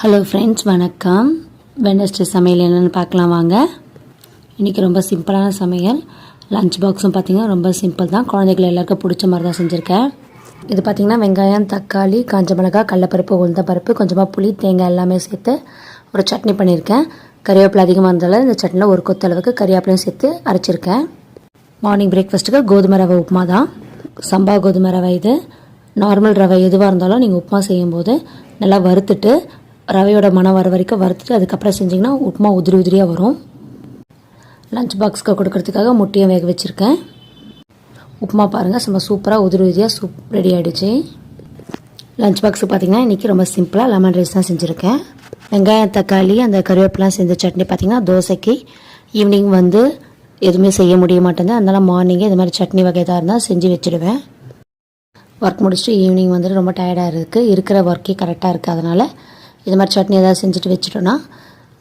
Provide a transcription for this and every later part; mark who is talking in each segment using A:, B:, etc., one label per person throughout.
A: Hello friends வணக்கம். Wednesday சமையல் என்னென்னு பார்க்கலாம் வாங்க. இன்றைக்கி ரொம்ப சிம்பிளான சமையல். லஞ்ச் பாக்ஸும் பார்த்திங்கன்னா ரொம்ப சிம்பிள் தான். குழந்தைகள் எல்லாருக்கும் பிடிச்ச மாதிரி தான் செஞ்சுருக்கேன் இது பார்த்திங்கன்னா வெங்காயம் தக்காளி காஞ்ச மிளகாய் கடலப்பருப்பு உளுந்தப்பருப்பு கொஞ்சமாக புளி தேங்காய் எல்லாமே சேர்த்து ஒரு சட்னி பண்ணியிருக்கேன். கறிவேப்பிலை அதிகமாக இருந்தாலும் இந்த சட்னியில் ஒரு கொத்து அளவுக்கு கறிவேப்பிலையும் சேர்த்து அரைச்சிருக்கேன். மார்னிங் பிரேக்ஃபாஸ்ட்டுக்கு கோதுமை ரவை உப்புமா தான். சம்பா கோதுமை ரவை இது. நார்மல் ரவை எதுவாக இருந்தாலும் நீங்கள் உப்புமா செய்யும்போது நல்லா வறுத்துட்டு ரவையோட மனம் வர வரைக்கும் வறுத்துட்டு அதுக்கப்புறம் செஞ்சிங்கன்னா உப்புமா உதிரி உதிரியாக வரும். லஞ்ச் பாக்ஸ்க்கு கொடுக்கறதுக்காக முட்டையை வேக வச்சுருக்கேன். உப்புமா பாருங்கள் சும்மா சூப்பராக உதிரி உதிரியாக சூப் ரெடி ஆகிடுச்சு லஞ்ச் பாக்ஸுக்கு பார்த்தீங்கன்னா இன்றைக்கி ரொம்ப சிம்பிளாக லெமன் ரைஸ் தான் செஞ்சுருக்கேன். வெங்காயம் தக்காளி அந்த கருவேப்பிலாம் செஞ்ச சட்னி பார்த்தீங்கன்னா தோசைக்கு ஈவினிங் வந்து எதுவுமே செய்ய முடிய மாட்டேங்குது. அதனால் மார்னிங்கே இது மாதிரி சட்னி வகை தான் இருந்தால் செஞ்சு வச்சுடுவேன் ஒர்க் முடிச்சுட்டு ஈவினிங் வந்துட்டு ரொம்ப டயர்டாக இருக்குது இருக்கிற ஒர்க்கே கரெக்டாக இருக்குது அதனால் இது மாதிரி சட்னி ஏதாவது செஞ்சுட்டு வச்சுட்டோன்னா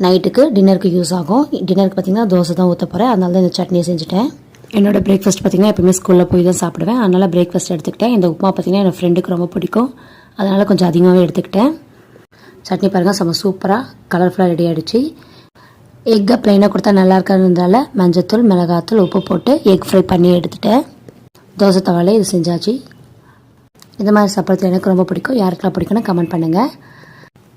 A: நைட்டுக்கு டின்னருக்கு யூஸ் ஆகும். டின்னருக்கு பார்த்திங்கன்னா தோசை தான் ஊற்ற போகிறேன் அதனால தான் இந்த சட்னியை செஞ்சுட்டேன். என்னோட பிரேக்ஃபாஸ்ட் பார்த்திங்கன்னா எப்பவுமே ஸ்கூலில் போய் தான் சாப்பிடுவேன். அதனால் பிரேக்ஃபாஸ்ட் எடுத்துக்கிட்டேன். இந்த உப்புமா பார்த்திங்கன்னா என் ஃப்ரெண்டுக்கு ரொம்ப பிடிக்கும். அதனால் கொஞ்சம் அதிகமாகவே எடுத்துக்கிட்டேன். சட்னி பாருங்கள் செம்ம சூப்பராக கலர்ஃபுல்லாக ரெடி ஆகிடுச்சு எக்கை ப்ளைனாக கொடுத்தா நல்லா இருக்கிறதுனால மஞ்சத்தூள் மிளகாத்தூள் உப்பு போட்டு எக் ஃப்ரை பண்ணி எடுத்துட்டேன். தோசை தவாலே இது செஞ்சாச்சு. இந்த மாதிரி சாப்பிட்றது எனக்கு ரொம்ப பிடிக்கும். யாருக்கெல்லாம் பிடிக்கும்னு கமெண்ட் பண்ணுங்கள்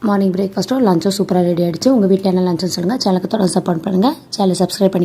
A: மார்னிங் பிரேக்ஃபாஸ்ட்டும் லஞ்சும் சூப்பராக ரெடி ஆகிடுச்சு உங்கள் வீட்டில் என்ன லஞ்சுன்னு சொல்லுங்கள் சேனலுக்கு தொடர்ந்து சப்போர்ட் பண்ணுங்கள் சேனலை சப்ஸ்கிரைப் பண்ணி